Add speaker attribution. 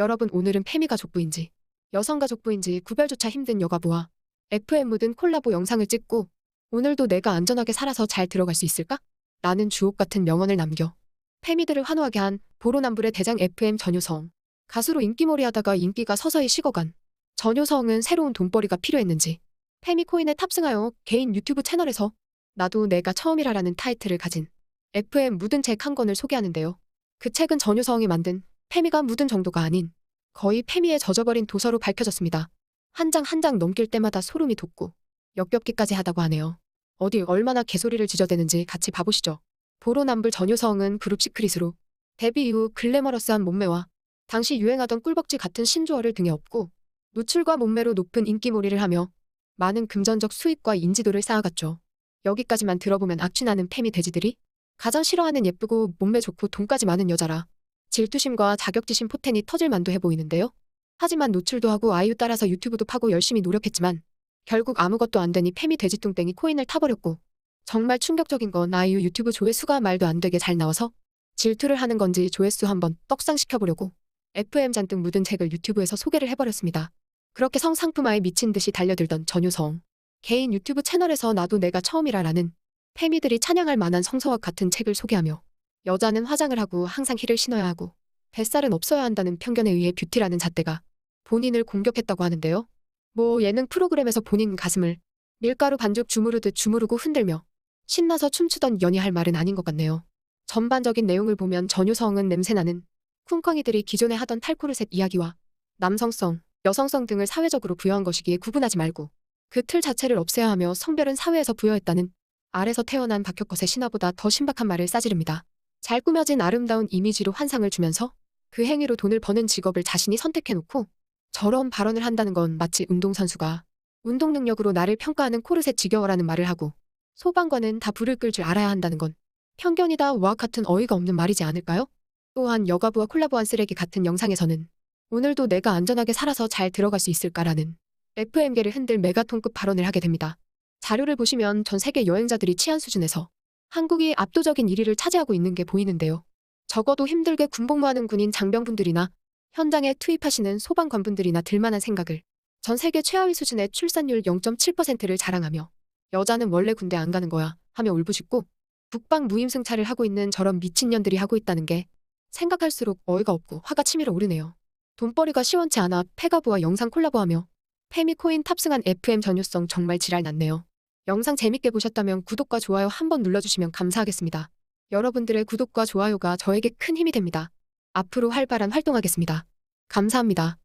Speaker 1: 여러분 오늘은 페미가족부인지 여성가족부인지 구별조차 힘든 여가부와 FM 묻은 콜라보 영상을 찍고 오늘도 내가 안전하게 살아서 잘 들어갈 수 있을까? 라는 주옥 같은 명언을 남겨 페미들을 환호하게 한 보로남불의 대장 FM 전효성 가수로 인기몰이 하다가 인기가 서서히 식어간 전효성은 새로운 돈벌이가 필요했는지 페미코인에 탑승하여 개인 유튜브 채널에서 나도 내가 처음이라라는 타이틀을 가진 FM 묻은 책 한 권을 소개하는데요. 그 책은 전효성이 만든 페미가 묻은 정도가 아닌 거의 페미에 젖어버린 도서로 밝혀졌습니다. 한 장 한 장 넘길 때마다 소름이 돋고 역겹기까지 하다고 하네요. 어디 얼마나 개소리를 지저대는지 같이 봐보시죠. 보로남불 전효성은 그룹 시크릿으로 데뷔 이후 글래머러스한 몸매와 당시 유행하던 꿀벅지 같은 신조어를 등에 업고 노출과 몸매로 높은 인기몰이를 하며 많은 금전적 수익과 인지도를 쌓아갔죠. 여기까지만 들어보면 악취나는 페미 돼지들이 가장 싫어하는 예쁘고 몸매 좋고 돈까지 많은 여자라 질투심과 자격지심 포텐이 터질 만도 해 보이는데요. 하지만 노출도 하고 아이유 따라서 유튜브도 파고 열심히 노력했지만 결국 아무것도 안 되니 페미 돼지뚱땡이 코인을 타버렸고 정말 충격적인 건 아이유 유튜브 조회수가 말도 안 되게 잘 나와서 질투를 하는 건지 조회수 한번 떡상시켜보려고 FM 잔뜩 묻은 책을 유튜브에서 소개를 해버렸습니다. 그렇게 성상품화에 미친 듯이 달려들던 전효성. 개인 유튜브 채널에서 나도 내가 처음이라라는 페미들이 찬양할 만한 성서와 같은 책을 소개하며 여자는 화장을 하고 항상 힐을 신어야 하고 뱃살은 없어야 한다는 편견에 의해 뷰티라는 잣대가 본인을 공격했다고 하는데요. 뭐 예능 프로그램에서 본인 가슴을 밀가루 반죽 주무르듯 주무르고 흔들며 신나서 춤추던 연희할 말은 아닌 것 같네요. 전반적인 내용을 보면 전효성은 냄새나는 쿵쾅이들이 기존에 하던 탈코르셋 이야기와 남성성, 여성성 등을 사회적으로 부여한 것이기에 구분하지 말고 그 틀 자체를 없애야 하며 성별은 사회에서 부여했다는 아래서 태어난 박혁것의 신화보다 더 신박한 말을 싸지릅니다. 잘 꾸며진 아름다운 이미지로 환상을 주면서 그 행위로 돈을 버는 직업을 자신이 선택해놓고 저런 발언을 한다는 건 마치 운동선수가 운동 능력으로 나를 평가하는 코르셋 지겨워라는 말을 하고 소방관은 다 불을 끌 줄 알아야 한다는 건 편견이다 와 같은 어이가 없는 말이지 않을까요? 또한 여가부와 콜라보한 쓰레기 같은 영상에서는 오늘도 내가 안전하게 살아서 잘 들어갈 수 있을까라는 FM계를 흔들 메가톤급 발언을 하게 됩니다. 자료를 보시면 전 세계 여행자들이 취한 수준에서 한국이 압도적인 1위를 차지하고 있는 게 보이는데요. 적어도 힘들게 군복무하는 군인 장병분들이나 현장에 투입하시는 소방관분들이나 들만한 생각을 전 세계 최하위 수준의 출산율 0.7%를 자랑하며 여자는 원래 군대 안 가는 거야 하며 울부짖고 북방 무임승차를 하고 있는 저런 미친년들이 하고 있다는 게 생각할수록 어이가 없고 화가 치밀어 오르네요. 돈벌이가 시원치 않아 페가부와 영상 콜라보하며 페미코인 탑승한 FM 전유성 정말 지랄 났네요. 영상 재밌게 보셨다면 구독과 좋아요 한번 눌러주시면 감사하겠습니다. 여러분들의 구독과 좋아요가 저에게 큰 힘이 됩니다. 앞으로 활발한 활동하겠습니다. 감사합니다.